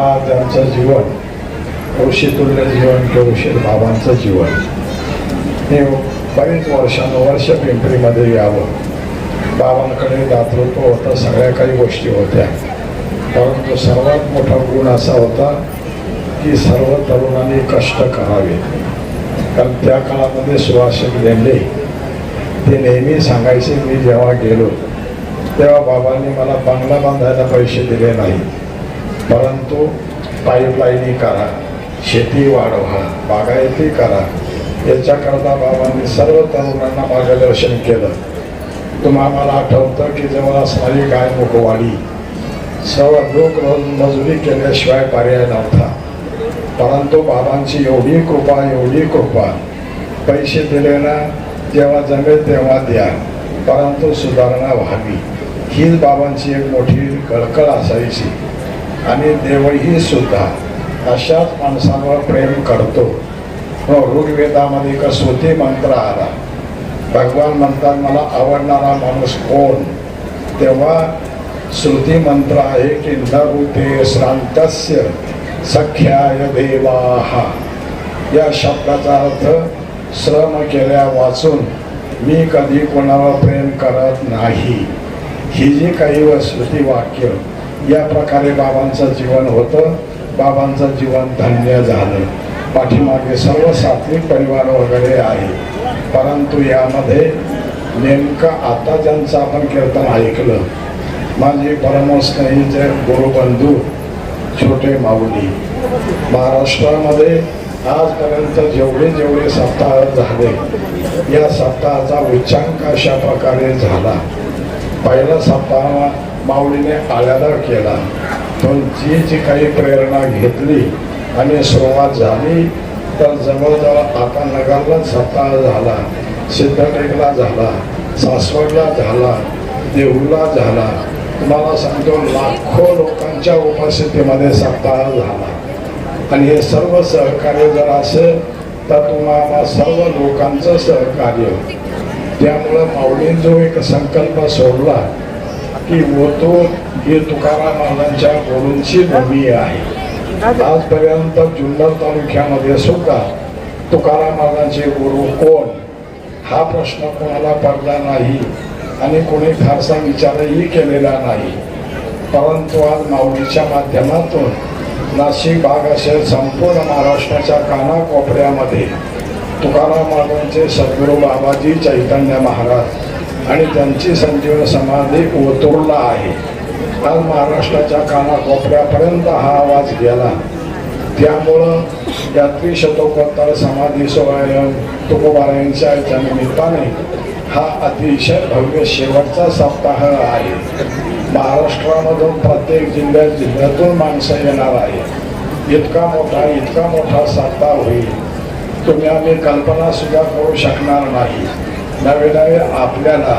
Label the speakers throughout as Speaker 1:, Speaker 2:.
Speaker 1: आज आमचं जीवन ऋषीतुल्य जीवन किंवा ऋषी बाबांचं जीवन. हे बरीच वर्षानुवर्ष पिंपरीमध्ये यावं. बाबांकडे दातृत्व होतं सगळ्या काही गोष्टी होत्या. परंतु सर्वात मोठा गुण असा होता की सर्व तरुणांनी कष्ट करावे. कारण त्या काळामध्ये सुभाषक लेंडे ते नेहमी सांगायचे मी जेव्हा गेलो तेव्हा बाबांनी मला बंगला बांधायला पैसे दिले नाही परंतु पाईपलाईनी करा शेती वाढवा बागायती करा. याच्याकरता बाबांनी सर्व तरुणांना मार्गदर्शन केलं. तुम्हाला आठवतं की जेव्हा असणारी गाय मुखवाडी सर्व लोक रोज मजुरी केल्याशिवाय पर्याय नव्हता. परंतु बाबांची एवढी कृपा एवढी कृपा. पैसे दिले ना जेव्हा जमेल तेव्हा द्या. परंतु सुधारणा व्हावी. हीच बाबांची एक मोठी कळकळ असायची. आणि देवही सुद्धा अशाच माणसांवर प्रेम करतो. हो ऋग्वेदामध्ये एक स्तुती मंत्र आला. भगवान म्हणतात मला आवडणारा माणूस कोण? तेव्हा श्रुती मंत्र आहे की न ऋते श्रांतस्य सख्याय देवाहा या शब्दाचा अर्थ श्रम केल्या वाचून मी कधी कोणावर प्रेम करत नाही. ही जी काही व श्रुती वाक्य या प्रकारे बाबांचं जीवन होतं. बाबांचं जीवन धन्य झालं. पाठीमागे सर्व सात्विक परिवार वगैरे आहे. परंतु यामध्ये नेमकं आता ज्यांचं आपण कीर्तन ऐकलं माझे परमस्नेहीचे गुरुबंधू छोटे माऊली महाराष्ट्रामध्ये आजपर्यंत जेवढे जेवढे सप्ताह झाले या सप्ताहाचा उच्चांक अशा प्रकारे झाला. पहिला सप्ताह माऊलीने आल्याला केला. पण जी जी काही प्रेरणा घेतली आणि सुरुवात झाली तर जवळजवळ आता नगरला सप्ताह झाला सिद्धटेकला झाला सासवडला झाला देहूला झाला. तुम्हाला सांगतो लाखो लोकांच्या उपस्थितीमध्ये सप्ताह झाला. आणि हे सर्व सहकार्य जर असेल तर तुम्हाला सर्व लोकांचं सहकार्य. त्यामुळं माऊलीन जो एक संकल्प सोडला की होतो ही तुकाराम महाराजांच्या गुरूंची भूमी आहे. आजपर्यंत जुन्नर तालुक्यामध्ये सुद्धा तुकाराम महाराजांचे गुरु कोण? हा प्रश्न कोणाला पडला नाही आणि कोणी फारसा विचारही केलेला नाही. परंतु आज माऊलीच्या माध्यमातून नाशिक भाग असेल संपूर्ण महाराष्ट्राच्या कानाकोपऱ्यामध्ये तुकाराम महाराजांचे सद्गुरू बाबाजी चैतन्य महाराज आणि त्यांची संजीवन समाधी ओतुरला आहे. आज महाराष्ट्राच्या कानाकोपऱ्यापर्यंत हा आवाज गेला. त्यामुळं या त्रिशतकोत्तर समाधी सोहळ्या तुकोबारायांच्या याच्या निमित्ताने हा अतिशय भव्य शेवटचा सप्ताह आहे. महाराष्ट्रामधून प्रत्येक जिल्ह्यात जिल्ह्यातून माणसं येणार आहे इतका मोठा इतका मोठा सप्ताह होईल. तुम्ही आम्ही कल्पनासुद्धा करू शकणार नाही. नवे नवे आपल्याला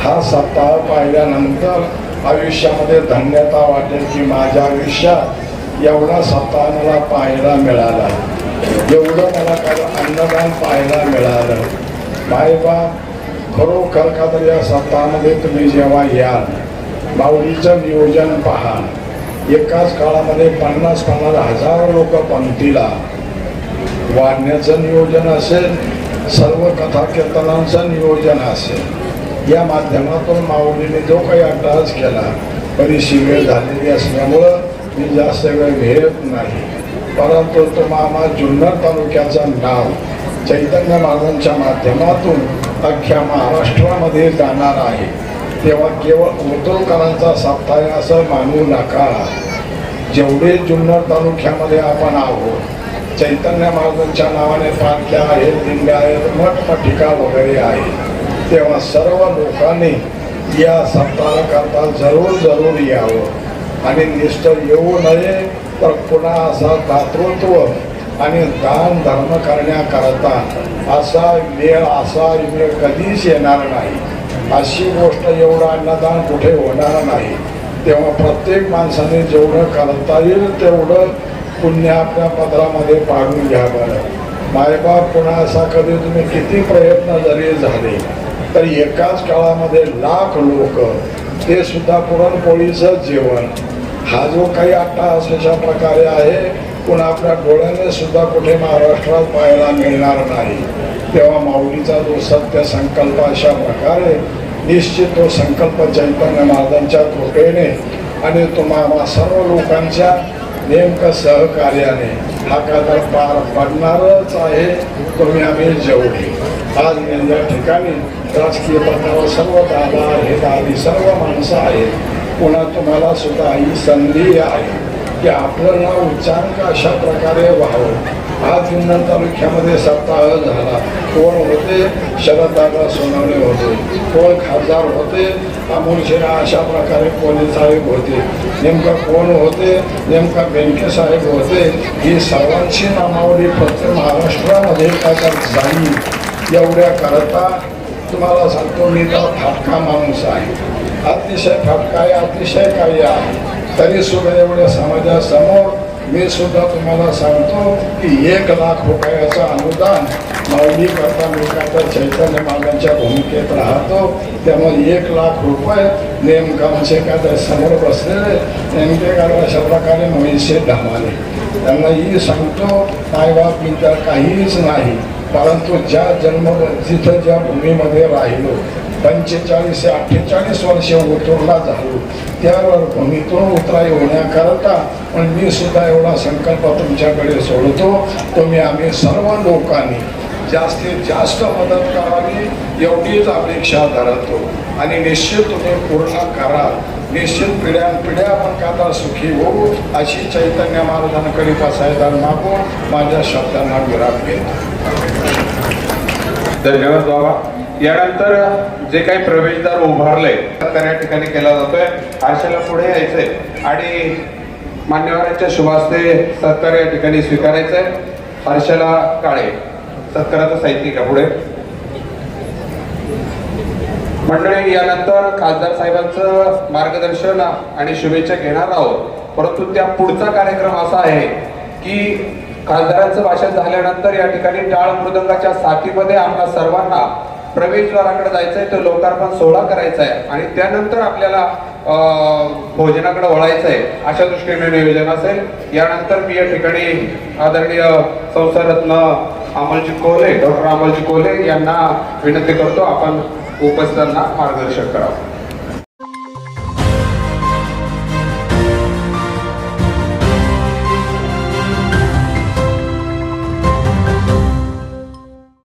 Speaker 1: हा सप्ताह पाहिल्यानंतर आयुष्यामध्ये धन्यता वाटेल की माझ्या आयुष्यात एवढा सप्ताह मला पाहायला मिळाला. एवढं मला काय अन्नदान पाहायला मिळालं. मायबाप खरोखर का तर या सप्ताहामध्ये तुम्ही जेव्हा याल माऊलीचं नियोजन पहा. एकाच काळामध्ये पन्नास पन्नास हजार लोक पंक्तीला. वाढण्याचं नियोजन असेल सर्व कथा कीर्तनांचं नियोजन असेल या माध्यमातून माऊलीने जो काही अभ्यास केला बरीचशी वेळ झालेली असल्यामुळं मी जास्त वेळ घेत नाही. परंतु तो मामा जुन्नर तालुक्याचं नाव चैतन्य महाराजांच्या माध्यमातून अख्ख्या महाराष्ट्रामध्ये जाणार आहे. तेव्हा केवळ उतरकरांचा साप्ताहिक असं मानू नका. जेवढे जुन्नर तालुक्यामध्ये आपण आहोत चैतन्य महाराजांच्या नावाने पालख्या आहेत दिंड्या आहेत मठमठिका वगैरे आहे. तेव्हा सर्व लोकांनी या सप्ताहाकरता जरूर जरूर यावं. आणि निष्ठ येऊ नये तर पुन्हा असा दातृत्व आणि दान धर्म करण्याकरता असा वेळ असा वेळ कधीच येणार नाही. अशी गोष्ट एवढं अन्नदान कुठे होणार नाही. तेव्हा प्रत्येक माणसाने जेवढं करता येईल तेवढं पुण्य आपल्या पदरामध्ये पाडून घ्या बरं. मायबाप पुन्हा असा कधी तुम्ही किती प्रयत्न जरी झाले तर एकाच काळामध्ये लाख लोक ते सुद्धा पुरणपोळीचं जेवण. हा जो काही आत्ता अशा प्रकारे आहे पुन्हा आपल्या डोळ्याने सुद्धा कुठे महाराष्ट्रात पाहायला मिळणार नाही. तेव्हा माऊलीचा जो सत्य संकल्प अशा प्रकारे निश्चित तो संकल्प चैतन्य महाराजांच्या कृपेने आणि तुम्हाला सर्व लोकांच्या नेमकं सहकार्याने हा कायदा पार पडणारच आहे तुम्ही आम्ही जेवढे. आज मी या ठिकाणी राजकीय पदावर सर्व दादा आहेत दादी सर्व माणसं आहेत. पुन्हा तुम्हाला सुद्धा ही संधी आहे की आपलं नाव उच्चांक अशा प्रकारे व्हावं. आज जुन्नर तालुक्यामध्ये सप्ताह झाला. कोण होते? शरददादा सोनवणे होते. कोण खासदार होते? अमोल शिरा अशा प्रकारे पोलीस साहेब होते. नेमका कोण होते? नेमका बँके साहेब होते. ही सर्वांची नामावली फक्त महाराष्ट्रामध्ये काय तर जाईल एवढ्या करता तुम्हाला सांगतो मी तर फाटका माणूस आहे. अतिशय फाटका आहे अतिशय काही आहे. तरी सुद्धा एवढ्या समाजासमोर मी सुद्धा तुम्हाला सांगतो की एक लाख रुपयाचं अनुदान माऊली करता मी करता चैतन्य मागांच्या भूमिकेत राहतो. त्यामुळे एक लाख रुपये नेमका आमचे म्हणजे एखाद्या समोर बसलेले नेमके कारण अशा प्रकारे मोहिशे धामाले त्यांना ही सांगतो काय बाप मी तर काहीच नाही. परंतु ज्या जन्म जिथं ज्या भूमीमध्ये राहिलो पंचेचाळीस ते अठ्ठेचाळीस वर्ष उतरला झालो त्यावर भूमीतून उतराई होण्याकरता पण मी सुद्धा एवढा संकल्प तुमच्याकडे सोडतो. तुम्ही आम्ही सर्व लोकांनी जास्तीत जास्त मदत करावी एवढीच अपेक्षा धरतो. आणि निश्चित तुम्ही पूर्ण करा. निश्चित पिढ्यानपिढ्या आपण काता सुखी होऊ अशी चैतन्य महाराजांकरिता पसायदार मागून माझ्या शब्दांना विराम घेतो.
Speaker 2: धन्यवाद बाबा. यानंतर जे काही प्रवेशद्वार उभारले तर ठिकाणी केला जातोय. आरशाला पुढे यायचंय. आणि मान्यवरांच्या शुभास्ते सत्कार या ठिकाणी स्वीकारायचंय. हर्षला काळे. सत्काराचं साहित्यिक पुढे. मंडळी यानंतर खासदार साहेबांचं मार्गदर्शन आणि शुभेच्छा घेणार आहोत. परंतु त्या पुढचा कार्यक्रम असा आहे की खासदारांचं भाषण झाल्यानंतर या ठिकाणी टाळ मृदंगाच्या साथीमध्ये आपल्या सर्वांना प्रवेशद्वाराकडे जायचंय तर लोकार्पण सोहळा करायचा आहे आणि त्यानंतर आपल्याला भोजनाकडे वळायचं आहे अशा दृष्टीने नियोजन असेल. यानंतर मी या ठिकाणी आदरणीय संसारत्न अमलजी कोले डॉक्टर अमलजी कोले यांना विनंती करतो आपण उपस्थितांना मार्गदर्शन करावं.